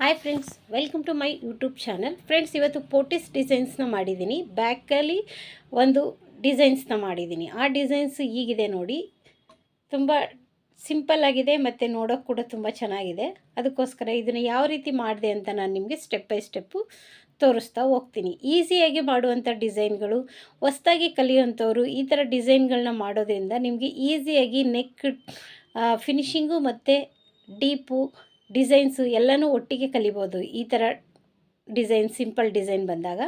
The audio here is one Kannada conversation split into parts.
Hi friends welcome to my YouTube channel friends ಇವತ್ತು ಪೋಟಿಸ್ ಡಿಸೈನ್ಸ್ನ ಮಾಡಿದ್ದೀನಿ. ಬ್ಯಾಕಲ್ಲಿ ಒಂದು ಡಿಸೈನ್ಸ್ನ ಮಾಡಿದ್ದೀನಿ. ಆ ಡಿಸೈನ್ಸ್ ಈಗಿದೆ ನೋಡಿ. ತುಂಬ ಸಿಂಪಲ್ ಆಗಿದೆ ಮತ್ತು ನೋಡೋಕ್ಕೆ ಕೂಡ ತುಂಬ ಚೆನ್ನಾಗಿದೆ. ಅದಕ್ಕೋಸ್ಕರ ಇದನ್ನು ಯಾವ ರೀತಿ ಮಾಡಿದೆ ಅಂತ ನಾನು ನಿಮಗೆ ಸ್ಟೆಪ್ ಬೈ ಸ್ಟೆಪ್ಪು ತೋರಿಸ್ತಾ ಹೋಗ್ತೀನಿ. ಈಸಿಯಾಗಿ ಮಾಡುವಂಥ ಡಿಸೈನ್ಗಳು ಹೊಸ್ದಾಗಿ ಕಲಿಯುವಂಥವ್ರು ಈ ಥರ ಡಿಸೈನ್ಗಳನ್ನ ಮಾಡೋದ್ರಿಂದ ನಿಮಗೆ ಈಸಿಯಾಗಿ ನೆಕ್ ಫಿನಿಷಿಂಗು ಮತ್ತು ಡೀಪು ಡಿಸೈನ್ಸು ಎಲ್ಲನೂ ಒಟ್ಟಿಗೆ ಕಲಿಬೋದು. ಈ ಥರ ಡಿಸೈನ್, ಸಿಂಪಲ್ ಡಿಸೈನ್ ಬಂದಾಗ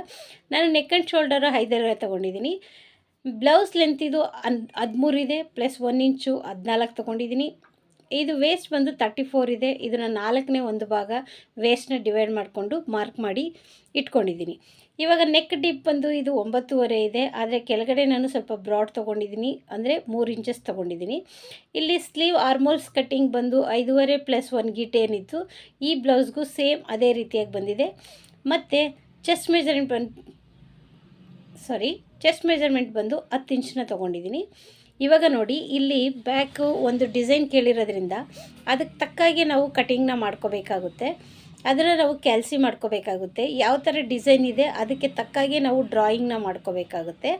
ನಾನು ನೆಕ್ ಆ್ಯಂಡ್ ಶೋಲ್ಡರು ಐದರ ತೊಗೊಂಡಿದ್ದೀನಿ. ಬ್ಲೌಸ್ ಲೆಂತ್ ಇದು ಹದಿಮೂರು ಇದೆ ಪ್ಲಸ್ ಒನ್ ಇಂಚು ಹದಿನಾಲ್ಕು ತೊಗೊಂಡಿದ್ದೀನಿ. ಇದು ವೇಸ್ಟ್ ಬಂದು ತರ್ಟಿ ಫೋರ್ ಇದೆ. ಇದನ್ನು ನಾಲ್ಕನೇ ಒಂದು ಭಾಗ ವೇಸ್ಟ್ನ ಡಿವೈಡ್ ಮಾಡಿಕೊಂಡು ಮಾರ್ಕ್ ಮಾಡಿ ಇಟ್ಕೊಂಡಿದ್ದೀನಿ. ಇವಾಗ ನೆಕ್ ಡಿಪ್ ಬಂದು ಇದು ಒಂಬತ್ತುವರೆ ಇದೆ. ಆದರೆ ಕೆಳಗಡೆ ನಾನು ಸ್ವಲ್ಪ ಬ್ರಾಡ್ ತೊಗೊಂಡಿದ್ದೀನಿ. ಅಂದರೆ ಮೂರು ಇಂಚಸ್ ತೊಗೊಂಡಿದ್ದೀನಿ. ಇಲ್ಲಿ ಸ್ಲೀವ್ ಆರ್ಮೋಲ್ಸ್ ಕಟ್ಟಿಂಗ್ ಬಂದು ಐದೂವರೆ ಪ್ಲಸ್ ಒನ್ ಗೀಟ್ ಏನಿತ್ತು. ಈ ಬ್ಲೌಸ್ಗೂ ಸೇಮ್ ಅದೇ ರೀತಿಯಾಗಿ ಬಂದಿದೆ. ಮತ್ತು ಚೆಸ್ಟ್ ಮೆಜರ್ಮೆಂಟ್ ಬಂದು ಸಾರಿ ಚೆಸ್ಟ್ ಮೆಜರ್ಮೆಂಟ್ ಬಂದು ಹತ್ತು ಇಂಚನ್ನ ತೊಗೊಂಡಿದ್ದೀನಿ. ಇವಾಗ ನೋಡಿ, ಇಲ್ಲಿ ಬ್ಯಾಕು ಒಂದು ಡಿಸೈನ್ ಕೇಳಿರೋದ್ರಿಂದ ಅದಕ್ಕೆ ತಕ್ಕಾಗಿ ನಾವು ಕಟಿಂಗ್ನ ಮಾಡ್ಕೋಬೇಕಾಗುತ್ತೆ. ಅದನ್ನು ನಾವು ಕ್ಯಾಲ್ಸಿ ಮಾಡ್ಕೋಬೇಕಾಗುತ್ತೆ. ಯಾವ ಥರ ಡಿಸೈನ್ ಇದೆ ಅದಕ್ಕೆ ತಕ್ಕಾಗಿ ನಾವು ಡ್ರಾಯಿಂಗ್ನ ಮಾಡ್ಕೋಬೇಕಾಗುತ್ತೆ.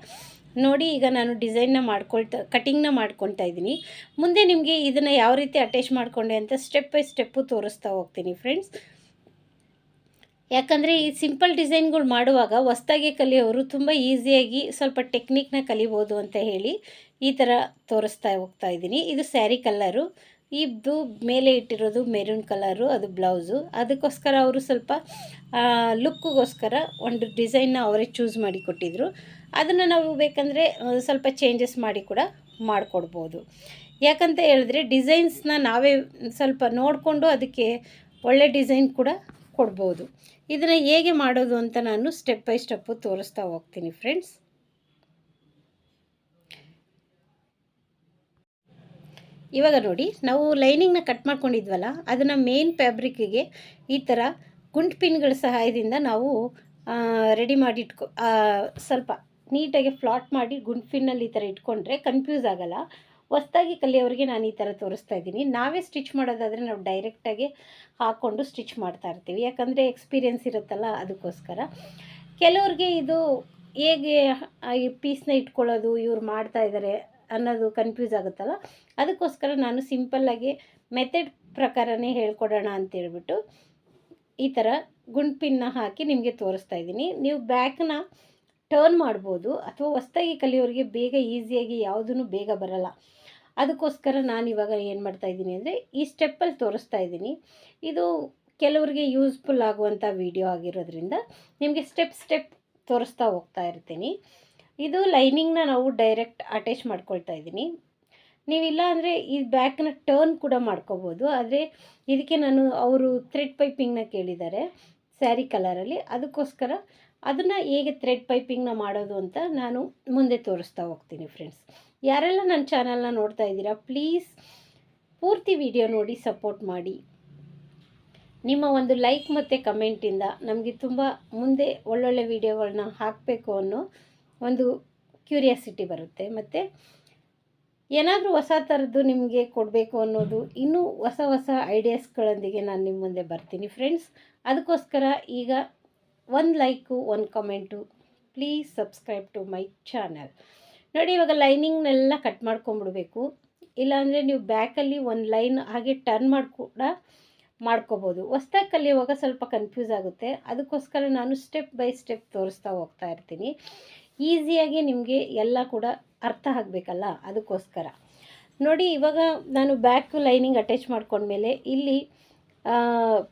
ನೋಡಿ ಈಗ ನಾನು ಡಿಸೈನ್ನ ಮಾಡ್ಕೊಳ್ತಾ, ಕಟಿಂಗ್ನ ಮಾಡ್ಕೊತಾ ಇದ್ದೀನಿ. ಮುಂದೆ ನಿಮಗೆ ಇದನ್ನು ಯಾವ ರೀತಿ ಅಟ್ಯಾಚ್ ಮಾಡಿಕೊಂಡೆ ಅಂತ ಸ್ಟೆಪ್ ಬೈ ಸ್ಟೆಪ್ಪು ತೋರಿಸ್ತಾ ಹೋಗ್ತೀನಿ ಫ್ರೆಂಡ್ಸ್ ಯಾಕಂದರೆ ಈ ಸಿಂಪಲ್ ಡಿಸೈನ್ಗಳು ಮಾಡುವಾಗ ಹೊಸ್ದಾಗಿ ಕಲಿಯೋರು ತುಂಬ ಈಸಿಯಾಗಿ ಸ್ವಲ್ಪ ಟೆಕ್ನಿಕ್ನ ಕಲಿಬೋದು ಅಂತ ಹೇಳಿ ಈ ಥರ ತೋರಿಸ್ತಾ ಹೋಗ್ತಾ ಇದ್ದೀನಿ. ಇದು ಸ್ಯಾರಿ ಕಲ್ಲರು ಇದು ಮೇಲೆ ಇಟ್ಟಿರೋದು ಮೆರೂನ್ ಕಲರು ಅದು ಬ್ಲೌಸು ಅದಕ್ಕೋಸ್ಕರ ಅವರು ಸ್ವಲ್ಪ ಲುಕ್ಕಿಗೋಸ್ಕರ ಒಂದು ಡಿಸೈನ್ನ ಅವರೇ ಚೂಸ್ ಮಾಡಿ ಕೊಟ್ಟಿದ್ದರು ಅದನ್ನು ನಾವು ಬೇಕಂದರೆ ಸ್ವಲ್ಪ ಚೇಂಜಸ್ ಮಾಡಿ ಕೂಡ ಮಾಡಿಕೊಡ್ಬೋದು. ಯಾಕಂತ ಹೇಳಿದ್ರೆ ಡಿಸೈನ್ಸ್ನ ನಾವೇ ಸ್ವಲ್ಪ ನೋಡಿಕೊಂಡು ಅದಕ್ಕೆ ಒಳ್ಳೆ ಡಿಸೈನ್ ಕೂಡ ಕೊಡ್ಬೋದು. ಇದನ್ನು ಹೇಗೆ ಮಾಡೋದು ಅಂತ ನಾನು ಸ್ಟೆಪ್ ಬೈ ಸ್ಟೆಪ್ಪು ತೋರಿಸ್ತಾ ಹೋಗ್ತೀನಿ ಫ್ರೆಂಡ್ಸ್ ಇವಾಗ ನೋಡಿ, ನಾವು ಲೈನಿಂಗ್ನ ಕಟ್ ಮಾಡ್ಕೊಂಡಿದ್ವಲ್ಲ, ಅದನ್ನು ಮೇನ್ ಫ್ಯಾಬ್ರಿಕ್ಕಿಗೆ ಈ ಥರ ಗುಂಡು ಪಿನ್ಗಳ ಸಹಾಯದಿಂದ ನಾವು ರೆಡಿ ಮಾಡಿ ಇಟ್ಕೊ ಸ್ವಲ್ಪ ನೀಟಾಗಿ ಫ್ಲಾಟ್ ಮಾಡಿ ಗುಂಡ್ ಪಿನ್ನಲ್ಲಿ ಈ ಥರ ಇಟ್ಕೊಂಡ್ರೆ ಕನ್ಫ್ಯೂಸ್ ಆಗೋಲ್ಲ. ಹೊಸ್ದಾಗಿ ಕಲಿಯೋರಿಗೆ ನಾನು ಈ ಥರ ತೋರಿಸ್ತಾ ಇದ್ದೀನಿ. ನಾವೇ ಸ್ಟಿಚ್ ಮಾಡೋದಾದರೆ ನಾವು ಡೈರೆಕ್ಟಾಗಿ ಹಾಕ್ಕೊಂಡು ಸ್ಟಿಚ್ ಮಾಡ್ತಾ ಇರ್ತೀವಿ. ಯಾಕಂದರೆ ಎಕ್ಸ್ಪೀರಿಯೆನ್ಸ್ ಇರುತ್ತಲ್ಲ ಅದಕ್ಕೋಸ್ಕರ. ಕೆಲವ್ರಿಗೆ ಇದು ಹೇಗೆ ಈ ಪೀಸ್ನ ಇಟ್ಕೊಳ್ಳೋದು, ಇವ್ರು ಮಾಡ್ತಾ ಇದ್ದಾರೆ ಅನ್ನೋದು ಕನ್ಫ್ಯೂಸ್ ಆಗುತ್ತಲ್ಲ? ಅದಕ್ಕೋಸ್ಕರ ನಾನು ಸಿಂಪಲ್ಲಾಗಿ ಮೆಥಡ್ ಪ್ರಕಾರನೇ ಹೇಳ್ಕೊಡೋಣ ಅಂತೇಳ್ಬಿಟ್ಟು ಈ ಥರ ಗುಂಡ್ಪಿನ್ನ ಹಾಕಿ ನಿಮಗೆ ತೋರಿಸ್ತಾ ಇದ್ದೀನಿ. ನೀವು ಬ್ಯಾಕ್ನ ಟರ್ನ್ ಮಾಡ್ಬೋದು ಅಥವಾ ಹೊಸ್ದಾಗಿ ಕಲಿಯೋರಿಗೆ ಬೇಗ ಈಸಿಯಾಗಿ ಯಾವುದೂ ಬೇಗ ಬರಲ್ಲ. ಅದಕ್ಕೋಸ್ಕರ ನಾನು ಇವಾಗ ಏನು ಮಾಡ್ತಾ ಇದ್ದೀನಿ ಅಂದರೆ ಈ ಸ್ಟೆಪ್ಪಲ್ಲಿ ತೋರಿಸ್ತಾ ಇದ್ದೀನಿ. ಇದು ಕೆಲವರಿಗೆ ಯೂಸ್ಫುಲ್ ಆಗುವಂಥ ವಿಡಿಯೋ ಆಗಿರೋದ್ರಿಂದ ನಿಮಗೆ ಸ್ಟೆಪ್ ಸ್ಟೆಪ್ ತೋರಿಸ್ತಾ ಹೋಗ್ತಾ ಇರ್ತೀನಿ. ಇದು ಲೈನಿಂಗ್ನ ನಾವು ಡೈರೆಕ್ಟ್ ಅಟ್ಯಾಚ್ ಮಾಡ್ಕೊಳ್ತಾ ಇದ್ದೀನಿ. ನೀವಿಲ್ಲ ಅಂದರೆ ಈ ಬ್ಯಾಕ್ನ ಟರ್ನ್ ಕೂಡ ಮಾಡ್ಕೋಬೋದು. ಆದರೆ ಇದಕ್ಕೆ ನಾನು ಅವರು ಥ್ರೆಡ್ ಪೈಪಿಂಗ್ನ ಕೇಳಿದ್ದಾರೆ ಸ್ಯಾರಿ ಕಲರಲ್ಲಿ. ಅದಕ್ಕೋಸ್ಕರ ಅದನ್ನು ಹೇಗೆ ಥ್ರೆಡ್ ಪೈಪಿಂಗ್ನ ಮಾಡೋದು ಅಂತ ನಾನು ಮುಂದೆ ತೋರಿಸ್ತಾ ಹೋಗ್ತೀನಿ ಫ್ರೆಂಡ್ಸ್. ಯಾರೆಲ್ಲ ನನ್ನ ಚಾನಲ್ನ ನೋಡ್ತಾ ಇದ್ದೀರಾ, ಪ್ಲೀಸ್ ಪೂರ್ತಿ ವಿಡಿಯೋ ನೋಡಿ ಸಪೋರ್ಟ್ ಮಾಡಿ. ನಿಮ್ಮ ಒಂದು ಲೈಕ್ ಮತ್ತು ಕಮೆಂಟಿಂದ ನಮಗೆ ತುಂಬ ಮುಂದೆ ಒಳ್ಳೊಳ್ಳೆ ವಿಡಿಯೋಗಳನ್ನ ಹಾಕಬೇಕು ಅನ್ನೋ ಒಂದು ಕ್ಯೂರಿಯಾಸಿಟಿ ಬರುತ್ತೆ. ಮತ್ತು ಏನಾದರೂ ಹೊಸ ಥರದ್ದು ನಿಮಗೆ ಕೊಡಬೇಕು ಅನ್ನೋದು ಇನ್ನೂ ಹೊಸ ಹೊಸ ಐಡಿಯಾಸ್ಗಳೊಂದಿಗೆ ನಾನು ನಿಮ್ಮ ಮುಂದೆ ಬರ್ತೀನಿ ಫ್ರೆಂಡ್ಸ್ ಅದಕ್ಕೋಸ್ಕರ ಈಗ ಒಂದು ಲೈಕು ಒಂದು comment please subscribe to my channel ನೋಡಿ ಇವಾಗ ಲೈನಿಂಗ್ನೆಲ್ಲ ಕಟ್ ಮಾಡ್ಕೊಂಬಿಡ್ಬೇಕು. ಇಲ್ಲಾಂದರೆ ನೀವು ಬ್ಯಾಕಲ್ಲಿ ಒಂದು ಲೈನ್ ಹಾಗೆ ಟರ್ನ್ ಮಾಡಿ ಕೂಡ ಮಾಡ್ಕೋಬೋದು. ಹೊಸ್ದಾಗಿ ಕಲಿಯುವಾಗ ಸ್ವಲ್ಪ ಕನ್ಫ್ಯೂಸ್ ಆಗುತ್ತೆ. ಅದಕ್ಕೋಸ್ಕರ ನಾನು ಸ್ಟೆಪ್ ಬೈ ಸ್ಟೆಪ್ ತೋರಿಸ್ತಾ ಹೋಗ್ತಾ ಇರ್ತೀನಿ. ಈಸಿಯಾಗಿ ನಿಮಗೆ ಎಲ್ಲ ಕೂಡ ಅರ್ಥ ಆಗಬೇಕಲ್ಲ? ಅದಕ್ಕೋಸ್ಕರ. ನೋಡಿ, ಇವಾಗ ನಾನು ಬ್ಯಾಕ್ ಲೈನಿಂಗ್ ಅಟ್ಯಾಚ್ ಮಾಡ್ಕೊಂಡ್ಮೇಲೆ ಇಲ್ಲಿ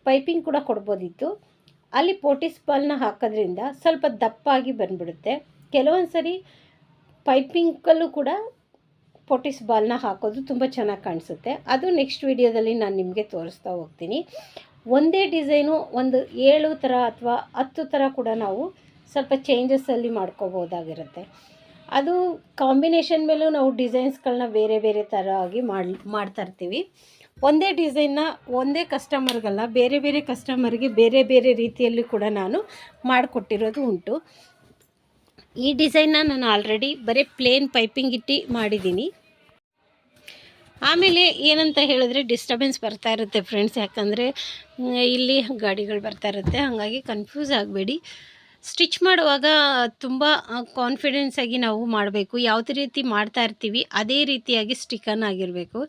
ಪೈಪಿಂಗ್ ಕೂಡ ಕೊಡ್ಬೋದಿತ್ತು. ಅಲ್ಲಿ ಪೋಟಿಸ್ ಬಾಲ್ನ ಹಾಕೋದ್ರಿಂದ ಸ್ವಲ್ಪ ದಪ್ಪಾಗಿ ಬಂದ್ಬಿಡುತ್ತೆ. ಕೆಲವೊಂದು ಸರಿ ಪೈಪಿಂಗಲ್ಲೂ ಕೂಡ ಪೋಟಿಸ್ ಬಾಲ್ನ ಹಾಕೋದು ತುಂಬ ಚೆನ್ನಾಗಿ ಕಾಣಿಸುತ್ತೆ. ಅದು ನೆಕ್ಸ್ಟ್ ವಿಡಿಯೋದಲ್ಲಿ ನಾನು ನಿಮಗೆ ತೋರಿಸ್ತಾ ಹೋಗ್ತೀನಿ. ಒಂದೇ ಡಿಸೈನು ಒಂದು ಏಳು ಥರ ಅಥವಾ ಹತ್ತು ಥರ ಕೂಡ ನಾವು ಸ್ವಲ್ಪ ಚೇಂಜಸ್ಸಲ್ಲಿ ಮಾಡ್ಕೋಬೋದಾಗಿರುತ್ತೆ. ಅದು ಕಾಂಬಿನೇಷನ್ ಮೇಲೂ ನಾವು ಡಿಸೈನ್ಸ್ಗಳನ್ನ ಬೇರೆ ಬೇರೆ ಥರ ಆಗಿ ಮಾಡಿ ಮಾಡ್ತಾ ಇರ್ತೀವಿ. ಒಂದೇ ಡಿಸೈನ್ನ ಒಂದೇ ಕಸ್ಟಮರ್ಗಲ್ಲ ಬೇರೆ ಬೇರೆ ಕಸ್ಟಮರ್ಗೆ ಬೇರೆ ಬೇರೆ ರೀತಿಯಲ್ಲಿ ಕೂಡ ನಾನು ಮಾಡಿಕೊಟ್ಟಿರೋದು ಉಂಟು. ಈ ಡಿಸೈನ್ನ ನಾನು ಆಲ್ರೆಡಿ ಬರೀ ಪ್ಲೇನ್ ಪೈಪಿಂಗ್ ಇಟ್ಟು ಮಾಡಿದ್ದೀನಿ. ಆಮೇಲೆ ಏನಂತ ಹೇಳಿದ್ರೆ ಡಿಸ್ಟರ್ಬೆನ್ಸ್ ಬರ್ತಾ ಇರುತ್ತೆ ಫ್ರೆಂಡ್ಸ್ ಯಾಕಂದರೆ ಇಲ್ಲಿ ಗಾಡಿಗಳು ಬರ್ತಾ ಇರುತ್ತೆ. ಹಾಗಾಗಿ ಕನ್ಫ್ಯೂಸ್ ಆಗಬೇಡಿ. ಸ್ಟಿಚ್ ಮಾಡುವಾಗ ತುಂಬ ಕಾನ್ಫಿಡೆನ್ಸ್ ಆಗಿ ನಾವು ಮಾಡಬೇಕು. ಯಾವುದೇ ರೀತಿ ಮಾಡ್ತಾ ಇರ್ತೀವಿ, ಅದೇ ರೀತಿಯಾಗಿ ಸ್ಟಿಕನ್ ಆಗಿರಬೇಕು.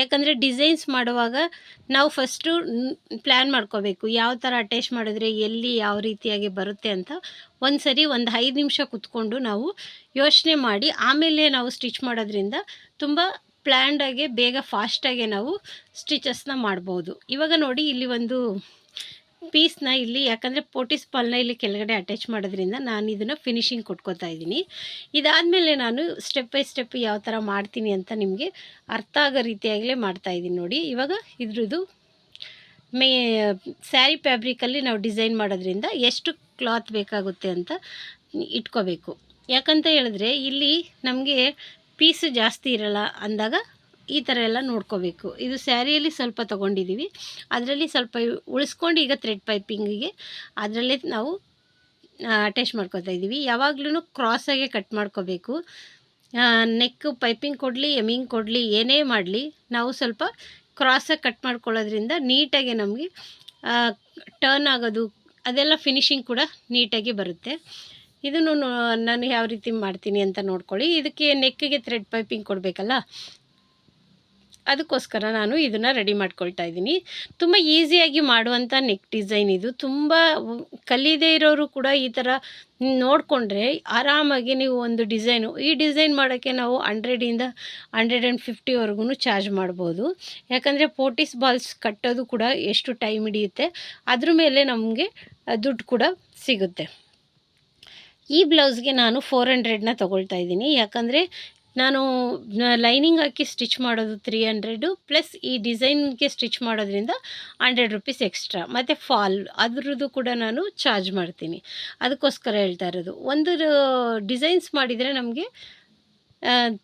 ಯಾಕಂದರೆ ಡಿಸೈನ್ಸ್ ಮಾಡುವಾಗ ನಾವು ಫಸ್ಟು ಪ್ಲ್ಯಾನ್ ಮಾಡ್ಕೋಬೇಕು. ಯಾವ ಥರ ಅಟ್ಯಾಚ್ ಮಾಡಿದ್ರೆ ಎಲ್ಲಿ ಯಾವ ರೀತಿಯಾಗಿ ಬರುತ್ತೆ ಅಂತ ಒಂದು ಸರಿ ಒಂದು ಐದು ನಿಮಿಷ ಕುತ್ಕೊಂಡು ನಾವು ಯೋಚನೆ ಮಾಡಿ, ಆಮೇಲೆ ನಾವು ಸ್ಟಿಚ್ ಮಾಡೋದ್ರಿಂದ ತುಂಬ ಪ್ಲ್ಯಾಂಡಾಗೆ ಬೇಗ ಫಾಸ್ಟಾಗೆ ನಾವು ಸ್ಟಿಚಸ್ನ ಮಾಡ್ಬೋದು. ಇವಾಗ ನೋಡಿ, ಇಲ್ಲಿ ಒಂದು ಪೀಸ್ನ ಇಲ್ಲಿ, ಯಾಕಂದರೆ ಪೋಟಿಸ್ ಪಾಲ್ನ ಇಲ್ಲಿ ಕೆಳಗಡೆ ಅಟ್ಯಾಚ್ ಮಾಡೋದ್ರಿಂದ ನಾನು ಇದನ್ನು ಫಿನಿಶಿಂಗ್ ಕೊಟ್ಕೋತಾ ಇದ್ದೀನಿ. ಇದಾದಮೇಲೆ ನಾನು ಸ್ಟೆಪ್ ಬೈ ಸ್ಟೆಪ್ ಯಾವ ಥರ ಮಾಡ್ತೀನಿ ಅಂತ ನಿಮಗೆ ಅರ್ಥ ಆಗೋ ರೀತಿಯಾಗಲೇ ಮಾಡ್ತಾ ಇದ್ದೀನಿ ನೋಡಿ. ಇವಾಗ ಇದ್ರದ್ದು ಮೇ, ಸ್ಯಾರಿ ಫ್ಯಾಬ್ರಿಕಲ್ಲಿ ನಾವು ಡಿಸೈನ್ ಮಾಡೋದ್ರಿಂದ ಎಷ್ಟು ಕ್ಲಾತ್ ಬೇಕಾಗುತ್ತೆ ಅಂತ ಇಟ್ಕೋಬೇಕು. ಯಾಕಂತ ಹೇಳಿದ್ರೆ ಇಲ್ಲಿ ನಮಗೆ ಪೀಸು ಜಾಸ್ತಿ ಇರಲ್ಲ ಅಂದಾಗ ಈ ಥರ ಎಲ್ಲ ನೋಡ್ಕೋಬೇಕು. ಇದು ಸ್ಯಾರಿಯಲ್ಲಿ ಸ್ವಲ್ಪ ತೊಗೊಂಡಿದ್ದೀವಿ ಅದರಲ್ಲಿ ಸ್ವಲ್ಪ ಉಳಿಸ್ಕೊಂಡು ಈಗ ಥ್ರೆಡ್ ಪೈಪಿಂಗಿಗೆ ಅದರಲ್ಲೇ ನಾವು ಅಟ್ಯಾಚ್ ಮಾಡ್ಕೋತಾ ಇದ್ದೀವಿ ಯಾವಾಗ್ಲೂ ಕ್ರಾಸಾಗೆ ಕಟ್ ಮಾಡ್ಕೋಬೇಕು. ನೆಕ್ ಪೈಪಿಂಗ್ ಕೊಡಲಿ ಎಮಿಂಗ್ ಕೊಡಲಿ, ಏನೇ ಮಾಡಲಿ, ನಾವು ಸ್ವಲ್ಪ ಕ್ರಾಸಾಗಿ ಕಟ್ ಮಾಡ್ಕೊಳ್ಳೋದ್ರಿಂದ ನೀಟಾಗಿ ನಮಗೆ ಟರ್ನ್ ಆಗೋದು, ಅದೆಲ್ಲ ಫಿನಿಶಿಂಗ್ ಕೂಡ ನೀಟಾಗಿ ಬರುತ್ತೆ. ಇದನ್ನು ನಾನು ಯಾವ ರೀತಿ ಮಾಡ್ತೀನಿ ಅಂತ ನೋಡ್ಕೊಳ್ಳಿ. ಇದಕ್ಕೆ ನೆಕ್ಕಿಗೆ ಥ್ರೆಡ್ ಪೈಪಿಂಗ್ ಕೊಡಬೇಕಲ್ಲ? ಅದಕ್ಕೋಸ್ಕರ ನಾನು ಇದನ್ನು ರೆಡಿ ಮಾಡ್ಕೊಳ್ತಾ ಇದ್ದೀನಿ. ತುಂಬ ಈಸಿಯಾಗಿ ಮಾಡುವಂಥ ನೆಕ್ ಡಿಸೈನ್ ಇದು. ತುಂಬ ಕಲಿಯದೇ ಇರೋರು ಕೂಡ ಈ ಥರ ನೋಡಿಕೊಂಡ್ರೆ ಆರಾಮಾಗಿ ನೀವು ಒಂದು ಡಿಸೈನು ಈ ಡಿಸೈನ್ ಮಾಡೋಕ್ಕೆ ನಾವು ಹಂಡ್ರೆಡಿಂದ ಹಂಡ್ರೆಡ್ ಆ್ಯಂಡ್ ಫಿಫ್ಟಿವರೆಗೂ ಚಾರ್ಜ್ ಮಾಡ್ಬೋದು. ಯಾಕಂದರೆ ಪೋಟಿಸ್ ಬಾಲ್ಸ್ ಕಟ್ಟೋದು ಕೂಡ ಎಷ್ಟು ಟೈಮ್ ಹಿಡಿಯುತ್ತೆ, ಅದ್ರ ಮೇಲೆ ನಮಗೆ ದುಡ್ಡು ಕೂಡ ಸಿಗುತ್ತೆ. ಈ ಬ್ಲೌಸ್ಗೆ ನಾನು ಫೋರ್ ಹಂಡ್ರೆಡ್ನ ತೊಗೊಳ್ತಾ ಇದ್ದೀನಿ. ಯಾಕಂದರೆ ನಾನು ಲೈನಿಂಗ್ ಹಾಕಿ ಸ್ಟಿಚ್ ಮಾಡೋದು ತ್ರೀ ಹಂಡ್ರೆಡು ಪ್ಲಸ್ ಈ ಡಿಸೈನ್ಗೆ ಸ್ಟಿಚ್ ಮಾಡೋದ್ರಿಂದ ಹಂಡ್ರೆಡ್ ರುಪೀಸ್ ಎಕ್ಸ್ಟ್ರಾ ಮತ್ತು ಫಾಲ್ ಅದ್ರದ್ದು ಕೂಡ ನಾನು ಚಾರ್ಜ್ ಮಾಡ್ತೀನಿ. ಅದಕ್ಕೋಸ್ಕರ ಹೇಳ್ತಾ ಇರೋದು. ಒಂದು ಡಿಸೈನ್ಸ್ ಮಾಡಿದರೆ ನಮಗೆ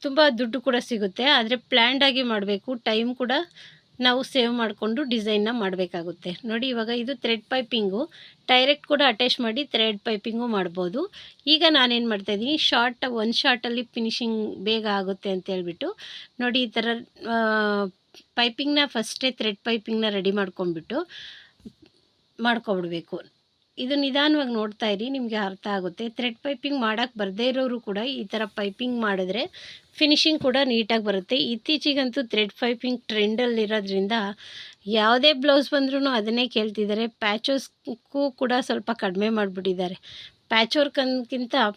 ತುಂಬ ದುಡ್ಡು ಕೂಡ ಸಿಗುತ್ತೆ. ಆದರೆ ಪ್ಲ್ಯಾಂಡಾಗಿ ಮಾಡಬೇಕು. ಟೈಮ್ ಕೂಡ ನಾವು ಸೇವ್ ಮಾಡಿಕೊಂಡು ಡಿಸೈನ್ನ ಮಾಡಬೇಕಾಗುತ್ತೆ. ನೋಡಿ, ಇವಾಗ ಇದು ಥ್ರೆಡ್ ಪೈಪಿಂಗು ಡೈರೆಕ್ಟ್ ಕೂಡ ಅಟ್ಯಾಚ್ ಮಾಡಿ ಥ್ರೆಡ್ ಪೈಪಿಂಗು ಮಾಡ್ಬೋದು. ಈಗ ನಾನೇನು ಮಾಡ್ತಾಯಿದ್ದೀನಿ ಶಾರ್ಟ್ ಒನ್ ಶಾರ್ಟಲ್ಲಿ ಫಿನಿಶಿಂಗ್ ಬೇಗ ಆಗುತ್ತೆ ಅಂತ ಹೇಳ್ಬಿಟ್ಟು, ನೋಡಿ, ಈ ಥರ ಪೈಪಿಂಗ್ನ ಫಸ್ಟೇ ಥ್ರೆಡ್ ಪೈಪಿಂಗ್ನ ರೆಡಿ ಮಾಡ್ಕೊಂಡ್ಬಿಟ್ಟು ಮಾಡ್ಕೊಬಿಡ್ಬೇಕು. ಇದು ನಿಧಾನವಾಗಿ ನೋಡ್ತಾ ಇರಿ, ನಿಮಗೆ ಅರ್ಥ ಆಗುತ್ತೆ. ಥ್ರೆಡ್ ಪೈಪಿಂಗ್ ಮಾಡೋಕ್ಕೆ ಬರದೇ ಇರೋರು ಕೂಡ ಈ ಥರ ಪೈಪಿಂಗ್ ಮಾಡಿದ್ರೆ ಫಿನಿಶಿಂಗ್ ಕೂಡ ನೀಟಾಗಿ ಬರುತ್ತೆ. ಇತ್ತೀಚೆಗಂತೂ ಥ್ರೆಡ್ ಪೈಪಿಂಗ್ ಟ್ರೆಂಡಲ್ಲಿರೋದ್ರಿಂದ ಯಾವುದೇ ಬ್ಲೌಸ್ ಬಂದ್ರೂ ಅದನ್ನೇ ಕೇಳ್ತಿದ್ದಾರೆ. ಪ್ಯಾಚಸ್ಗೂ ಕೂಡ ಸ್ವಲ್ಪ ಕಡಿಮೆ ಮಾಡಿಬಿಟ್ಟಿದ್ದಾರೆ. ಪ್ಯಾಚ್ ವರ್ಕ್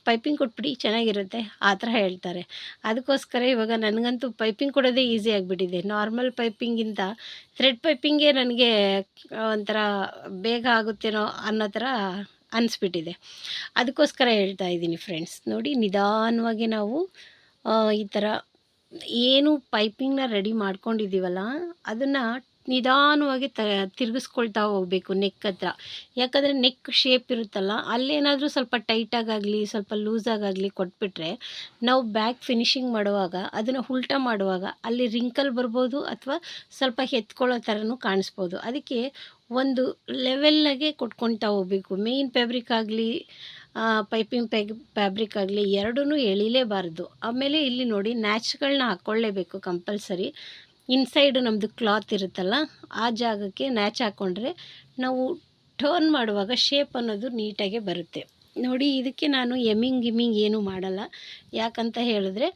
ಪೈಪಿಂಗ್ ಕೊಟ್ಬಿಡಿ, ಚೆನ್ನಾಗಿರುತ್ತೆ, ಆ ಥರ ಹೇಳ್ತಾರೆ. ಅದಕ್ಕೋಸ್ಕರ ಇವಾಗ ನನಗಂತೂ ಪೈಪಿಂಗ್ ಕೊಡೋದೇ ಈಸಿ ಆಗಿಬಿಟ್ಟಿದೆ. ನಾರ್ಮಲ್ ಪೈಪಿಂಗಿಂತ ಥ್ರೆಡ್ ಪೈಪಿಂಗೇ ನನಗೆ ಒಂಥರ ಬೇಗ ಆಗುತ್ತೇನೋ ಅನ್ನೋ ಥರ ಅನ್ನಿಸ್ಬಿಟ್ಟಿದೆ ಅದಕ್ಕೋಸ್ಕರ ಹೇಳ್ತಾ ಇದ್ದೀನಿ ಫ್ರೆಂಡ್ಸ್, ನೋಡಿ ನಿಧಾನವಾಗಿ ನಾವು ಈ ಥರ ಏನು ಪೈಪಿಂಗ್ನ ರೆಡಿ ಮಾಡ್ಕೊಂಡಿದ್ದೀವಲ್ಲ, ಅದನ್ನು ನಿಧಾನವಾಗಿ ತ, ತಿರುಗಿಸ್ಕೊಳ್ತಾ ಹೋಗಬೇಕು ನೆಕ್ ಹತ್ರ. ಯಾಕಂದರೆ ನೆಕ್ ಶೇಪ್ ಇರುತ್ತಲ್ಲ ಅಲ್ಲೇನಾದರೂ ಸ್ವಲ್ಪ ಟೈಟಾಗಾಗಲಿ ಸ್ವಲ್ಪ ಲೂಸಾಗಾಗಲಿ ಕೊಟ್ಬಿಟ್ರೆ, ನಾವು ಬ್ಯಾಕ್ ಫಿನಿಶಿಂಗ್ ಮಾಡುವಾಗ, ಅದನ್ನು ಉಲ್ಟಾ ಮಾಡುವಾಗ ಅಲ್ಲಿ ರಿಂಕಲ್ ಬರ್ಬೋದು ಅಥವಾ ಸ್ವಲ್ಪ ಎತ್ಕೊಳ್ಳೋ ಥರನೂ ಕಾಣಿಸ್ಬೋದು. ಅದಕ್ಕೆ ಒಂದು ಲೆವೆಲ್ಲಾಗೆ ಕೊಟ್ಕೊತಾ ಹೋಗಬೇಕು. ಮೇಯ್ನ್ ಫ್ಯಾಬ್ರಿಕ್ ಆಗಲಿ ಪೈಪಿಂಗ್ ಪೈ ಫ್ಯಾಬ್ರಿಕ್ ಆಗಲಿ ಎರಡೂ ಎಳಿಲೇಬಾರ್ದು. ಆಮೇಲೆ ಇಲ್ಲಿ ನೋಡಿ ನ್ಯಾಚ್ಗಳನ್ನ ಹಾಕ್ಕೊಳ್ಳೇಬೇಕು ಕಂಪಲ್ಸರಿ ಇನ್ಸೈಡು ನಮ್ಮದು ಕ್ಲಾತ್ ಇರುತ್ತಲ್ಲ, ಆ ಜಾಗಕ್ಕೆ ನ್ಯಾಚ್ ಹಾಕ್ಕೊಂಡ್ರೆ ನಾವು ಟರ್ನ್ ಮಾಡುವಾಗ ಶೇಪ್ ಅನ್ನೋದು ನೀಟಾಗೆ ಬರುತ್ತೆ. ನೋಡಿ, ಇದಕ್ಕೆ ನಾನು ಎಮ್ಮಿಂಗ್ ಗಿಮ್ಮಿಂಗ್ ಏನೂ ಮಾಡಲ್ಲ. ಯಾಕಂತ ಹೇಳಿದ್ರೆ,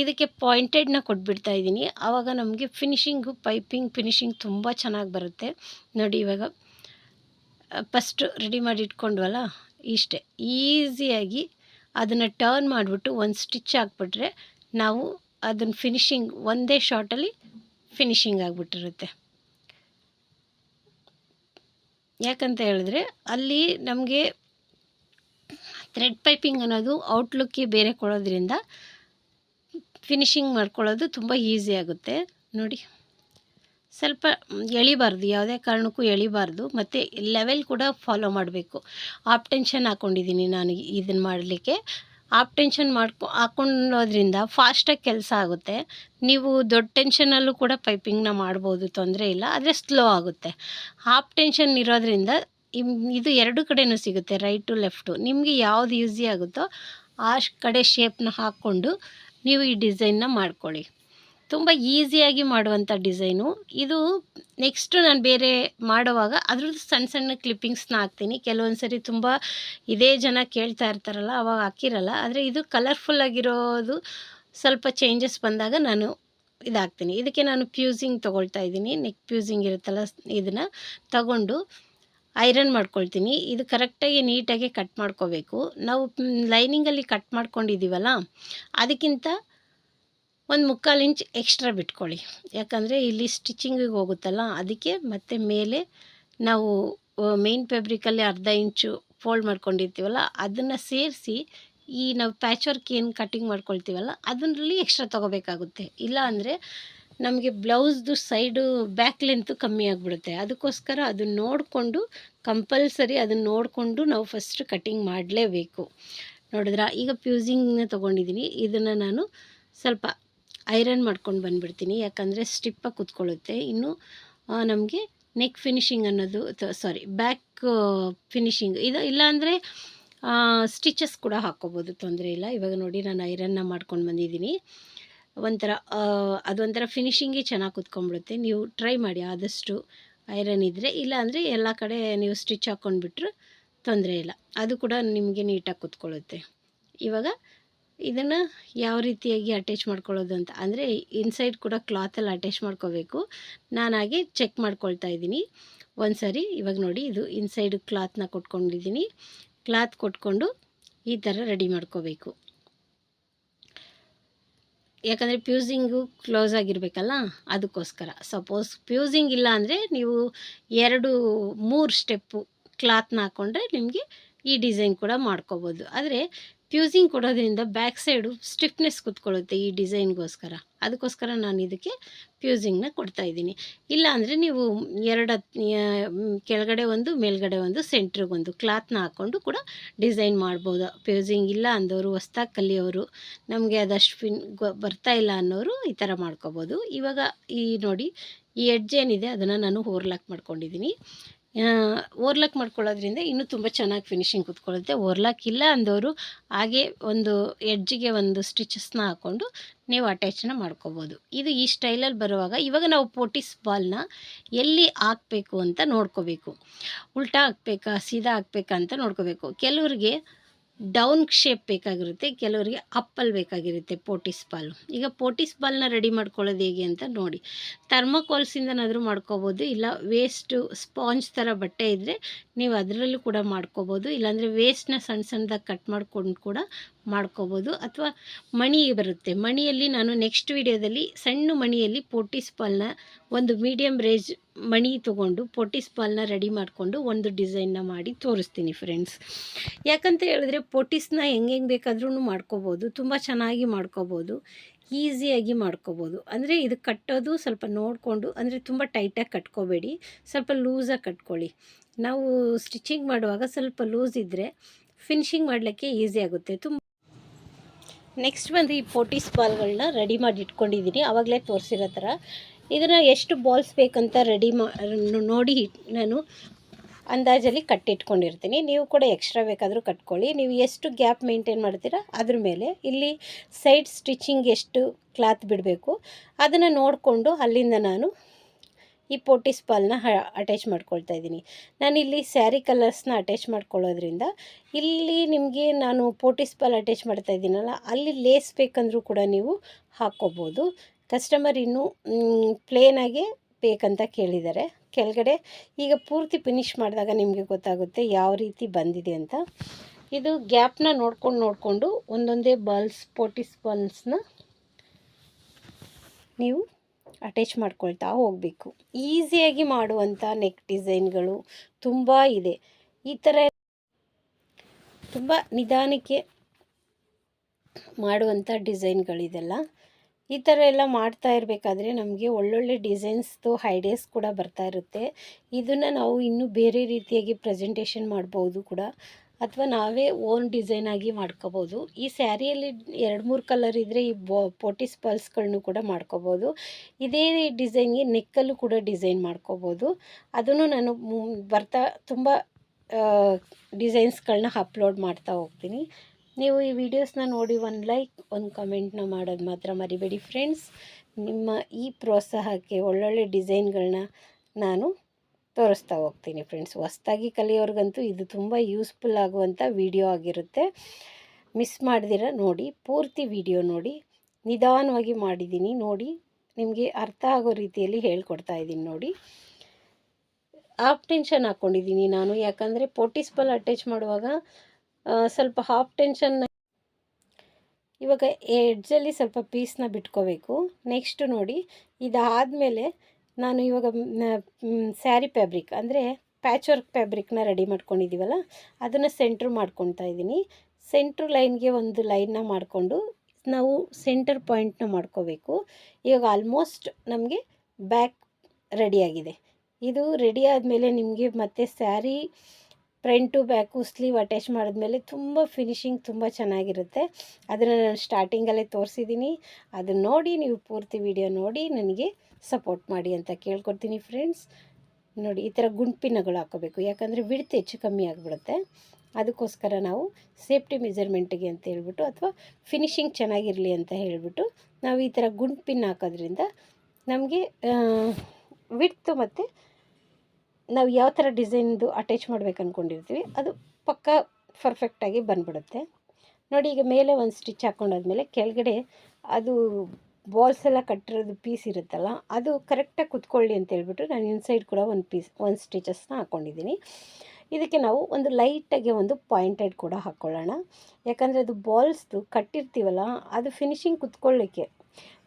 ಇದಕ್ಕೆ ಪಾಯಿಂಟೆಡ್ನ ಕೊಟ್ಬಿಡ್ತಾ ಇದ್ದೀನಿ. ಆವಾಗ ನಮಗೆ ಫಿನಿಶಿಂಗು ಪೈಪಿಂಗ್ ಫಿನಿಶಿಂಗ್ ತುಂಬ ಚೆನ್ನಾಗಿ ಬರುತ್ತೆ. ನೋಡಿ, ಇವಾಗ ಫಸ್ಟು ರೆಡಿ ಮಾಡಿ ಇಟ್ಕೊಂಡ್ವಲ್ಲ, ಇಷ್ಟೇ. ಈಸಿಯಾಗಿ ಅದನ್ನು ಟರ್ನ್ ಮಾಡಿಬಿಟ್ಟು ಒಂದು ಸ್ಟಿಚ್ ಹಾಕ್ಬಿಟ್ರೆ ನಾವು ಅದನ್ನು ಫಿನಿಶಿಂಗ್ ಒಂದೇ ಶಾರ್ಟಲ್ಲಿ ಫಿನಿಶಿಂಗ್ ಆಗಿಬಿಟ್ಟಿರುತ್ತೆ. ಯಾಕಂತ ಹೇಳಿದ್ರೆ ಅಲ್ಲಿ ನಮಗೆ ಥ್ರೆಡ್ ಪೈಪಿಂಗ್ ಅನ್ನೋದು ಔಟ್ಲುಕ್ಗೆ ಬೇರೆ ಕೊಡೋದ್ರಿಂದ ಫಿನಿಶಿಂಗ್ ಮಾಡ್ಕೊಳ್ಳೋದು ತುಂಬ ಈಸಿ ಆಗುತ್ತೆ. ನೋಡಿ, ಸ್ವಲ್ಪ ಎಳಿಬಾರ್ದು, ಯಾವುದೇ ಕಾರಣಕ್ಕೂ ಎಳಿಬಾರ್ದು, ಮತ್ತು ಲೆವೆಲ್ ಕೂಡ ಫಾಲೋ ಮಾಡಬೇಕು. ಆಪ್ ಟೆನ್ಷನ್ ಹಾಕ್ಕೊಂಡಿದ್ದೀನಿ ನಾನು ಇದನ್ನು ಮಾಡಲಿಕ್ಕೆ. ಆಪ್ ಟೆನ್ಷನ್ ಮಾಡ್ಕೊ ಹಾಕ್ಕೊಳ್ಳೋದ್ರಿಂದ ಫಾಸ್ಟಾಗಿ ಕೆಲಸ ಆಗುತ್ತೆ. ನೀವು ದೊಡ್ಡ ಟೆನ್ಷನಲ್ಲೂ ಕೂಡ ಪೈಪಿಂಗ್ನ ಮಾಡ್ಬೋದು, ತೊಂದರೆ ಇಲ್ಲ. ಆದರೆ ಸ್ಲೋ ಆಗುತ್ತೆ. ಹಾಫ್ ಟೆನ್ಷನ್ ಇರೋದ್ರಿಂದ ಇದು ಎರಡು ಕಡೆಯೂ ಸಿಗುತ್ತೆ ರೈಟು ಲೆಫ್ಟು ನಿಮಗೆ ಯಾವುದು ಈಸಿ ಆಗುತ್ತೋ ಆ ಕಡೆ ಶೇಪ್ನ ಹಾಕ್ಕೊಂಡು ನೀವು ಈ ಡಿಸೈನ್ನ ಮಾಡ್ಕೊಳ್ಳಿ. ತುಂಬ ಈಸಿಯಾಗಿ ಮಾಡುವಂಥ ಡಿಸೈನು. ಇದು ನೆಕ್ಸ್ಟು ನಾನು ಬೇರೆ ಮಾಡುವಾಗ ಅದ್ರದ್ದು ಸಣ್ಣ ಸಣ್ಣ ಕ್ಲಿಪ್ಪಿಂಗ್ಸ್ನ ಹಾಕ್ತೀನಿ. ಕೆಲವೊಂದು ಸರಿ ತುಂಬ ಇದೇ ಜನ ಕೇಳ್ತಾ ಇರ್ತಾರಲ್ಲ, ಅವಾಗ ಹಾಕಿರಲ್ಲ. ಆದರೆ ಇದು ಕಲರ್ಫುಲ್ ಆಗಿರೋದು ಸ್ವಲ್ಪ ಚೇಂಜಸ್ ಬಂದಾಗ ನಾನು ಇದಾಗ್ತೀನಿ. ಇದಕ್ಕೆ ನಾನು ಪ್ಯೂಸಿಂಗ್ ತೊಗೊಳ್ತಾ ಇದ್ದೀನಿ. ನೆಕ್ ಪ್ಯೂಸಿಂಗ್ ಇರುತ್ತಲ್ಲ ಇದನ್ನು ತಗೊಂಡು ಐರನ್ ಮಾಡ್ಕೊಳ್ತೀನಿ. ಇದು ಕರೆಕ್ಟಾಗಿ ನೀಟಾಗಿ ಕಟ್ ಮಾಡ್ಕೋಬೇಕು. ನಾವು ಲೈನಿಂಗಲ್ಲಿ ಕಟ್ ಮಾಡ್ಕೊಂಡಿದ್ದೀವಲ್ಲ, ಅದಕ್ಕಿಂತ ಒಂದು ಮುಕ್ಕಾಲು ಇಂಚ್ ಎಕ್ಸ್ಟ್ರಾ ಬಿಟ್ಕೊಳ್ಳಿ. ಯಾಕಂದರೆ ಇಲ್ಲಿ ಸ್ಟಿಚಿಂಗಿಗೆ ಹೋಗುತ್ತಲ್ಲ, ಅದಕ್ಕೆ ಮತ್ತೆ ಮೇಲೆ ನಾವು ಮೇನ್ ಫ್ಯಾಬ್ರಿಕಲ್ಲಿ ಅರ್ಧ ಇಂಚು ಫೋಲ್ಡ್ ಮಾಡ್ಕೊಂಡಿರ್ತೀವಲ್ಲ, ಅದನ್ನು ಸೇರಿಸಿ ಈ ನಾವು ಪ್ಯಾಚ್ ವರ್ಕ್ ಏನು ಕಟ್ಟಿಂಗ್ ಮಾಡ್ಕೊಳ್ತೀವಲ್ಲ ಅದರಲ್ಲಿ ಎಕ್ಸ್ಟ್ರಾ ತೊಗೋಬೇಕಾಗುತ್ತೆ. ಇಲ್ಲ ಅಂದರೆ ನಮಗೆ ಬ್ಲೌಸ್ದು ಸೈಡು ಬ್ಯಾಕ್ ಲೆಂತು ಕಮ್ಮಿ ಆಗಿಬಿಡುತ್ತೆ. ಅದಕ್ಕೋಸ್ಕರ ಅದನ್ನ ನೋಡಿಕೊಂಡು ಕಂಪಲ್ಸರಿ ಅದನ್ನು ನೋಡಿಕೊಂಡು ನಾವು ಫಸ್ಟ್ ಕಟ್ಟಿಂಗ್ ಮಾಡಲೇಬೇಕು. ನೋಡಿದ್ರ? ಈಗ ಪ್ಯೂಸಿಂಗ್ನ ತೊಗೊಂಡಿದ್ದೀನಿ ಇದನ್ನು ನಾನು ಸ್ವಲ್ಪ ಐರನ್ ಮಾಡ್ಕೊಂಡು ಬಂದುಬಿಡ್ತೀನಿ. ಯಾಕಂದರೆ ಸ್ಟಿಪ್ಪಾಗಿ ಕುತ್ಕೊಳ್ಳುತ್ತೆ. ಇನ್ನು ನಮಗೆ ನೆಕ್ ಫಿನಿಶಿಂಗ್ ಅನ್ನೋದು ಸಾರಿ ಬ್ಯಾಕ್ ಫಿನಿಶಿಂಗ್ ಇದು ಇಲ್ಲಾಂದರೆ ಸ್ಟಿಚಸ್ ಕೂಡ ಹಾಕ್ಕೋಬೋದು ತೊಂದರೆ ಇಲ್ಲ. ಇವಾಗ ನೋಡಿ ನಾನು ಐರನ್ನ ಮಾಡ್ಕೊಂಡು ಬಂದಿದ್ದೀನಿ. ಒಂಥರ ಅದೊಂಥರ ಫಿನಿಶಿಂಗೇ ಚೆನ್ನಾಗಿ ಕುತ್ಕೊಂಡ್ಬಿಡುತ್ತೆ. ನೀವು ಟ್ರೈ ಮಾಡಿ ಆದಷ್ಟು ಐರನ್ ಇದ್ದರೆ ಇಲ್ಲ ಅಂದರೆ ಎಲ್ಲ ಕಡೆ ನೀವು ಸ್ಟಿಚ್ ಹಾಕ್ಕೊಂಡ್ಬಿಟ್ರು ತೊಂದರೆ ಇಲ್ಲ. ಅದು ಕೂಡ ನಿಮಗೆ ನೀಟಾಗಿ ಕುತ್ಕೊಳ್ಳುತ್ತೆ. ಇವಾಗ ಇದನ್ನು ಯಾವ ರೀತಿಯಾಗಿ ಅಟ್ಯಾಚ್ ಮಾಡ್ಕೊಳ್ಳೋದು ಅಂತ? ಅಂದರೆ ಇನ್ಸೈಡ್ ಕೂಡ ಕ್ಲಾತಲ್ಲಿ ಅಟ್ಯಾಚ್ ಮಾಡ್ಕೋಬೇಕು. ನಾನು ಹಾಗೆ ಚೆಕ್ ಮಾಡ್ಕೊಳ್ತಾ ಇದ್ದೀನಿ. ಒಂದು ಸರಿ ಇವಾಗ ನೋಡಿ, ಇದು ಇನ್ಸೈಡ್ ಕ್ಲಾತ್ನ ಕೊಟ್ಕೊಂಡಿದ್ದೀನಿ. ಕ್ಲಾತ್ ಕೊಟ್ಕೊಂಡು ಈ ಥರ ರೆಡಿ ಮಾಡ್ಕೋಬೇಕು. ಯಾಕಂದರೆ ಪ್ಯೂಸಿಂಗು ಕ್ಲೋಸ್ ಆಗಿರಬೇಕಲ್ಲ, ಅದಕ್ಕೋಸ್ಕರ. ಸಪೋಸ್ ಪ್ಯೂಸಿಂಗ್ ಇಲ್ಲ ಅಂದರೆ ನೀವು ಎರಡು, ಮೂರು ಸ್ಟೆಪ್ಪು ಕ್ಲಾತ್ನ ಹಾಕ್ಕೊಂಡ್ರೆ ನಿಮಗೆ ಈ ಡಿಸೈನ್ ಕೂಡ ಮಾಡ್ಕೋಬೋದು. ಆದರೆ ಪ್ಯೂಸಿಂಗ್ ಕೊಡೋದ್ರಿಂದ ಬ್ಯಾಕ್ ಸೈಡು ಸ್ಟಿಫ್ನೆಸ್ ಕುತ್ಕೊಳ್ಳುತ್ತೆ ಈ ಡಿಸೈನ್ಗೋಸ್ಕರ. ಅದಕ್ಕೋಸ್ಕರ ನಾನು ಇದಕ್ಕೆ ಫ್ಯೂಸಿಂಗ್ನ ಕೊಡ್ತಾ ಇದ್ದೀನಿ. ಇಲ್ಲ ಅಂದರೆ ನೀವು ಎರಡು ಕೆಳಗಡೆ ಒಂದು, ಮೇಲ್ಗಡೆ ಒಂದು ಸೆಂಟ್ರಿಗೊಂದು ಕ್ಲಾತ್ನ ಹಾಕ್ಕೊಂಡು ಕೂಡ ಡಿಸೈನ್ ಮಾಡ್ಬೋದು. ಫ್ಯೂಸಿಂಗ್ ಇಲ್ಲ ಅಂದವರು ಹೊಸ್ದಾಗಿ ಕಲಿಯೋರು, ನಮಗೆ ಅದಷ್ಟು ಫಿನ್ ಬರ್ತಾ ಇಲ್ಲ ಅನ್ನೋರು ಈ ಥರ ಮಾಡ್ಕೋಬೋದು. ಇವಾಗ ಈ ನೋಡಿ ಈ ಎಡ್ಜ್ ಏನಿದೆ ಅದನ್ನು ನಾನು ಓರ್ಲಾಕ್ ಮಾಡ್ಕೊಂಡಿದ್ದೀನಿ. ಓರ್ಲಾಕ್ ಮಾಡ್ಕೊಳ್ಳೋದ್ರಿಂದ ಇನ್ನೂ ತುಂಬ ಚೆನ್ನಾಗಿ ಫಿನಿಶಿಂಗ್ ಕುತ್ಕೊಳ್ಳುತ್ತೆ. ಓರ್ಲಾಕ್ ಇಲ್ಲ ಅಂದವರು ಹಾಗೆ ಒಂದು ಎಡ್ಜಿಗೆ ಒಂದು ಸ್ಟಿಚಸ್ನ ಹಾಕ್ಕೊಂಡು ನೀವು ಅಟ್ಯಾಚನ್ನ ಮಾಡ್ಕೋಬೋದು. ಇದು ಈ ಸ್ಟೈಲಲ್ಲಿ ಬರುವಾಗ ಇವಾಗ ನಾವು ಪೋಟಿಸ್ ಬಾಲ್ನ ಎಲ್ಲಿ ಹಾಕ್ಬೇಕು ಅಂತ ನೋಡ್ಕೋಬೇಕು. ಉಲ್ಟಾ ಹಾಕ್ಬೇಕಾ, ಸೀದಾ ಹಾಕ್ಬೇಕಾ ಅಂತ ನೋಡ್ಕೋಬೇಕು. ಕೆಲವ್ರಿಗೆ ಡೌನ್ ಶೇಪ್ ಬೇಕಾಗಿರುತ್ತೆ, ಕೆಲವರಿಗೆ ಅಪ್ಪಲ್ಲಿ ಬೇಕಾಗಿರುತ್ತೆ ಪೋಟಿಸ್ ಬಾಲ್. ಈಗ ಪೋಟಿಸ್ ಬಾಲ್ನ ರೆಡಿ ಮಾಡ್ಕೊಳ್ಳೋದು ಹೇಗೆ ಅಂತ ನೋಡಿ. ಥರ್ಮಕೋಲ್ಸಿಂದನಾದರೂ ಮಾಡ್ಕೋಬೋದು, ಇಲ್ಲ ವೇಸ್ಟು ಸ್ಪಾಂಜ್ ಥರ ಬಟ್ಟೆ ಇದ್ದರೆ ನೀವು ಅದರಲ್ಲೂ ಕೂಡ ಮಾಡ್ಕೋಬೋದು, ಇಲ್ಲಾಂದರೆ ವೇಸ್ಟ್ನ ಸಣ್ಣ ಸಣ್ಣದಾಗಿ ಕಟ್ ಮಾಡ್ಕೊಂಡು ಕೂಡ ಮಾಡ್ಕೋಬೋದು. ಅಥವಾ ಮಣಿ ಬರುತ್ತೆ, ಮಣಿಯಲ್ಲಿ ನಾನು ನೆಕ್ಸ್ಟ್ ವಿಡಿಯೋದಲ್ಲಿ ಸಣ್ಣ ಮಣಿಯಲ್ಲಿ ಪೋಟಿಸ್ ಬಾಲ್ನ ಒಂದು ಮೀಡಿಯಮ್ ರೇಂಜ್ ಮಣಿ ತೊಗೊಂಡು ಪೋಟಿಸ್ ಬಾಲ್ನ ರೆಡಿ ಮಾಡಿಕೊಂಡು ಒಂದು ಡಿಸೈನ್ನ ಮಾಡಿ ತೋರಿಸ್ತೀನಿ ಫ್ರೆಂಡ್ಸ್ ಯಾಕಂತ ಹೇಳಿದ್ರೆ ಪೊಟೀಸ್ನ ಹೆಂಗೆ ಹೆಂಗೆ ಬೇಕಾದ್ರೂ ಮಾಡ್ಕೋಬೋದು, ತುಂಬ ಚೆನ್ನಾಗಿ ಮಾಡ್ಕೋಬೋದು ಈಸಿಯಾಗಿ ಮಾಡ್ಕೋಬೋದು. ಅಂದರೆ ಇದು ಕಟ್ಟೋದು ಸ್ವಲ್ಪ ನೋಡಿಕೊಂಡು, ಅಂದರೆ ತುಂಬ ಟೈಟಾಗಿ ಕಟ್ಕೋಬೇಡಿ, ಸ್ವಲ್ಪ ಲೂಸಾಗಿ ಕಟ್ಕೊಳ್ಳಿ. ನಾವು ಸ್ಟಿಚಿಂಗ್ ಮಾಡುವಾಗ ಸ್ವಲ್ಪ ಲೂಸ್ ಇದ್ದರೆ ಫಿನಿಶಿಂಗ್ ಮಾಡಲಿಕ್ಕೆ ಈಸಿ ಆಗುತ್ತೆ. ತುಂಬ ನೆಕ್ಸ್ಟ್ ಬಂದು ಈ ಪೋಟಿಸ್ ಬಾಲ್ಗಳನ್ನ ರೆಡಿ ಮಾಡಿ ಇಟ್ಕೊಂಡಿದ್ದೀನಿ. ಆವಾಗಲೇ ತೋರಿಸಿರೋ ಥರ ಇದನ್ನು ಎಷ್ಟು ಬಾಲ್ಸ್ ಬೇಕಂತ ರೆಡಿ ಮಾ ನೋಡಿ ನಾನು ಅಂದಾಜಲ್ಲಿ ಕಟ್ಟಿಟ್ಕೊಂಡಿರ್ತೀನಿ. ನೀವು ಕೂಡ ಎಕ್ಸ್ಟ್ರಾ ಬೇಕಾದರೂ ಕಟ್ಕೊಳ್ಳಿ. ನೀವು ಎಷ್ಟು ಗ್ಯಾಪ್ ಮೇಂಟೈನ್ ಮಾಡ್ತೀರಾ ಅದ್ರ ಮೇಲೆ. ಇಲ್ಲಿ ಸೈಡ್ ಸ್ಟಿಚಿಂಗ್ ಎಷ್ಟು ಕ್ಲಾತ್ ಬಿಡಬೇಕು ಅದನ್ನು ನೋಡಿಕೊಂಡು ಅಲ್ಲಿಂದ ನಾನು ಈ ಪೋಟಿಸ್ ಬಾಲ್ನ ಅಟ್ಯಾಚ್ ಮಾಡ್ಕೊಳ್ತಾ ಇದ್ದೀನಿ. ನಾನಿಲ್ಲಿ ಸ್ಯಾರಿ ಕಲರ್ಸ್ನ ಅಟ್ಯಾಚ್ ಮಾಡ್ಕೊಳ್ಳೋದ್ರಿಂದ ಇಲ್ಲಿ ನಿಮಗೆ ನಾನು ಪೋಟಿಸ್ ಬಾಲ್ ಅಟ್ಯಾಚ್ ಮಾಡ್ತಾ ಇದ್ದೀನಲ್ಲ, ಅಲ್ಲಿ ಲೇಸ್ ಬೇಕಂದ್ರೂ ಕೂಡ ನೀವು ಹಾಕ್ಕೋಬೋದು. ಕಸ್ಟಮರ್ ಇನ್ನೂ ಪ್ಲೇನಾಗೆ ಬೇಕಂತ ಕೇಳಿದ್ದಾರೆ. ಕೆಳಗಡೆ ಈಗ ಪೂರ್ತಿ ಫಿನಿಶ್ ಮಾಡಿದಾಗ ನಿಮಗೆ ಗೊತ್ತಾಗುತ್ತೆ ಯಾವ ರೀತಿ ಬಂದಿದೆ ಅಂತ. ಇದು ಗ್ಯಾಪ್ನ ನೋಡ್ಕೊಂಡು ನೋಡಿಕೊಂಡು ಒಂದೊಂದೇ ಬಾಲ್ಸ್ ಪೋಟಿಸ್ ಬಾಲ್ಸ್ನ ನೀವು ಅಟ್ಯಾಚ್ ಮಾಡ್ಕೊಳ್ತಾ ಹೋಗಬೇಕು. ಈಸಿಯಾಗಿ ಮಾಡುವಂಥ ನೆಕ್ ಡಿಸೈನ್ಗಳು ತುಂಬ ಇದೆ. ಈ ಥರ ತುಂಬ ನಿಧಾನಕ್ಕೆ ಮಾಡುವಂಥ ಡಿಸೈನ್ಗಳಿದೆಲ್ಲ ಈ ಥರ ಎಲ್ಲ ಮಾಡ್ತಾ ಇರಬೇಕಾದ್ರೆ ನಮಗೆ ಒಳ್ಳೊಳ್ಳೆ ಡಿಸೈನ್ಸ್ದು ಐಡಿಯಾಸ್ ಕೂಡ ಬರ್ತಾ ಇರುತ್ತೆ. ಇದನ್ನು ನಾವು ಇನ್ನೂ ಬೇರೆ ರೀತಿಯಾಗಿ ಪ್ರೆಸೆಂಟೇಷನ್ ಮಾಡ್ಬೋದು ಕೂಡ. ಅಥವಾ ನಾವೇ ಓನ್ ಡಿಸೈನ್ ಆಗಿ ಮಾಡ್ಕೋಬೋದು. ಈ ಸ್ಯಾರಿಯಲ್ಲಿ ಎರಡು ಮೂರು ಕಲರ್ ಇದ್ದರೆ ಈ ಬೋ ಪೋಟಿಸ್ ಪಲ್ಸ್ಗಳನ್ನು ಕೂಡ ಮಾಡ್ಕೋಬೋದು. ಇದೇ ಡಿಸೈನ್ಗೆ ನೆಕ್ಕಲ್ಲೂ ಕೂಡ ಡಿಸೈನ್ ಮಾಡ್ಕೋಬೋದು. ಅದನ್ನು ನಾನು ಬರ್ತಾ, ತುಂಬ ಡಿಸೈನ್ಸ್ಗಳನ್ನ ಅಪ್ಲೋಡ್ ಮಾಡ್ತಾ ಹೋಗ್ತೀನಿ. ನೀವು ಈ ವಿಡಿಯೋಸ್ನ ನೋಡಿ ಒಂದು ಲೈಕ್ ಒಂದು ಕಮೆಂಟ್ನ ಮಾಡೋದು ಮಾತ್ರ ಮರಿಬೇಡಿ ಫ್ರೆಂಡ್ಸ್ ನಿಮ್ಮ ಈ ಪ್ರೋತ್ಸಾಹಕ್ಕೆ ಒಳ್ಳೊಳ್ಳೆ ಡಿಸೈನ್ಗಳನ್ನ ನಾನು ತೋರಿಸ್ತಾ ಹೋಗ್ತೀನಿ ಫ್ರೆಂಡ್ಸ್ ಹೊಸ್ದಾಗಿ ಕಲಿಯೋರ್ಗಂತೂ ಇದು ತುಂಬ ಯೂಸ್ಫುಲ್ ಆಗುವಂಥ ವಿಡಿಯೋ ಆಗಿರುತ್ತೆ. ಮಿಸ್ ಮಾಡ್ದಿರ ನೋಡಿ, ಪೂರ್ತಿ ವಿಡಿಯೋ ನೋಡಿ, ನಿಧಾನವಾಗಿ ಮಾಡಿದ್ದೀನಿ ನೋಡಿ, ನಿಮಗೆ ಅರ್ಥ ಆಗೋ ರೀತಿಯಲ್ಲಿ ಹೇಳ್ಕೊಡ್ತಾ ಇದ್ದೀನಿ ನೋಡಿ. ಆಫ್ ಟೆನ್ಷನ್ ಹಾಕ್ಕೊಂಡಿದ್ದೀನಿ ನಾನು, ಯಾಕಂದರೆ ಪೋಟಿಸ್ಪಲ್ ಅಟ್ಯಾಚ್ ಮಾಡುವಾಗ ಸ್ವಲ್ಪ ಹಾಫ್ ಟೆನ್ಷನ್ ಇವಾಗ ಎಡ್ಜಲ್ಲಿ ಸ್ವಲ್ಪ ಪೀಸ್ನ ಬಿಟ್ಕೋಬೇಕು. ನೆಕ್ಸ್ಟ್ ನೋಡಿ, ಇದಾದಮೇಲೆ ನಾನು ಇವಾಗ ಸ್ಯಾರಿ ಫ್ಯಾಬ್ರಿಕ್ ಅಂದರೆ ಪ್ಯಾಚ್ ವರ್ಕ್ ಫ್ಯಾಬ್ರಿಕ್ನ ರೆಡಿ ಮಾಡ್ಕೊಂಡಿದ್ದೀವಲ್ಲ ಅದನ್ನು ಸೆಂಟ್ರ್ ಮಾಡ್ಕೊತಾ ಇದ್ದೀನಿ. ಸೆಂಟ್ರ್ ಲೈನ್ಗೆ ಒಂದು ಲೈನ್ನ ಮಾಡಿಕೊಂಡು ನಾವು ಸೆಂಟರ್ ಪಾಯಿಂಟ್ನ ಮಾಡ್ಕೋಬೇಕು. ಇವಾಗ ಆಲ್ಮೋಸ್ಟ್ ನಮಗೆ ಬ್ಯಾಕ್ ರೆಡಿಯಾಗಿದೆ ಇದು ರೆಡಿ ಆದಮೇಲೆ ನಿಮಗೆ ಮತ್ತೆ sari front back sleeve attach ಮಾಡಿದ್ಮೇಲೆ ತುಂಬ ಫಿನಿಶಿಂಗ್ ತುಂಬ ಚೆನ್ನಾಗಿರುತ್ತೆ. ಅದನ್ನು ನಾನು ಸ್ಟಾರ್ಟಿಂಗಲ್ಲೇ ತೋರಿಸಿದ್ದೀನಿ. ಅದನ್ನು ನೋಡಿ, ನೀವು ಪೂರ್ತಿ ವಿಡಿಯೋ ನೋಡಿ, ನನಗೆ ಸಪೋರ್ಟ್ ಮಾಡಿ ಅಂತ ಕೇಳ್ಕೊಡ್ತೀನಿ ಫ್ರೆಂಡ್ಸ್. ನೋಡಿ, ಈ ಥರ ಗುಂಪಿನಗಳು ಹಾಕೋಬೇಕು ಯಾಕಂದರೆ ಬಿಡ್ತು ಹೆಚ್ಚು ಕಮ್ಮಿ ಆಗಿಬಿಡುತ್ತೆ. ಅದಕ್ಕೋಸ್ಕರ ನಾವು ಸೇಫ್ಟಿ ಮೆಜರ್ಮೆಂಟಿಗೆ ಅಂತ ಹೇಳ್ಬಿಟ್ಟು, ಅಥವಾ ಫಿನಿಶಿಂಗ್ ಚೆನ್ನಾಗಿರಲಿ ಅಂತ ಹೇಳಿಬಿಟ್ಟು, ನಾವು ಈ ಥರ ಪಿನ್ ಹಾಕೋದ್ರಿಂದ ನಮಗೆ ವಿಡ್ತು ಮತ್ತು ನಾವು ಯಾವ ಥರ ಡಿಸೈನ್ದು ಅಟ್ಯಾಚ್ ಮಾಡ್ಬೇಕು ಅಂದ್ಕೊಂಡಿರ್ತೀವಿ ಅದು ಪಕ್ಕ ಪರ್ಫೆಕ್ಟಾಗಿ ಬಂದ್ಬಿಡುತ್ತೆ. ನೋಡಿ ಈಗ ಮೇಲೆ ಒಂದು ಸ್ಟಿಚ್ ಹಾಕ್ಕೊಂಡಾದ್ಮೇಲೆ ಕೆಳಗಡೆ ಅದು ಬಾಲ್ಸ್ ಎಲ್ಲ ಕಟ್ಟಿರೋದು ಪೀಸ್ ಇರುತ್ತಲ್ಲ, ಅದು ಕರೆಕ್ಟಾಗಿ ಕುತ್ಕೊಳ್ಳಿ ಅಂತ ಹೇಳ್ಬಿಟ್ಟು ನಾನು ಇನ್ಸೈಡ್ ಕೂಡ ಒಂದು ಪೀಸ್ ಒಂದು ಸ್ಟಿಚಸ್ನ ಹಾಕ್ಕೊಂಡಿದ್ದೀನಿ ಇದಕ್ಕೆ ನಾವು ಒಂದು ಲೈಟಾಗಿ ಒಂದು ಪಾಯಿಂಟೆಡ್ ಕೂಡ ಹಾಕ್ಕೊಳ್ಳೋಣ ಯಾಕಂದರೆ ಅದು ಬಾಲ್ಸ್ದು ಕಟ್ಟಿರ್ತೀವಲ್ಲ, ಅದು ಫಿನಿಶಿಂಗ್ ಕುತ್ಕೊಳ್ಳಿಕ್ಕೆ.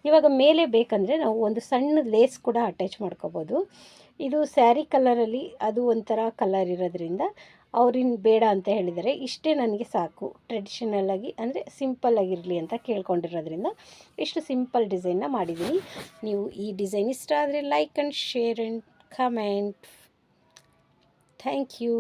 ಇವಾಗ ಮೇಲೆ ಬೇಕಂದರೆ ನಾವು ಒಂದು ಸಣ್ಣ ಲೇಸ್ ಕೂಡ ಅಟ್ಯಾಚ್ ಮಾಡ್ಕೋಬೋದು. ಇದು ಸ್ಯಾರಿ ಕಲರಲ್ಲಿ ಅದು ಒಂಥರ ಕಲರ್ ಇರೋದ್ರಿಂದ ಅವ್ರಿನ್ ಬೇಡ ಅಂತ ಹೇಳಿದರೆ ಇಷ್ಟೇ ನನಗೆ ಸಾಕು. ಟ್ರೆಡಿಷನಲ್ ಆಗಿ ಅಂದರೆ ಸಿಂಪಲ್ ಆಗಿರಲಿ ಅಂತ ಕೇಳ್ಕೊಂಡಿರೋದ್ರಿಂದ ಇಷ್ಟು ಸಿಂಪಲ್ ಡಿಸೈನ್ನ ಮಾಡಿದ್ದೀನಿ. ನೀವು ಈ ಡಿಸೈನ್ ಇಷ್ಟ ಆದರೆ like and share and comment thank you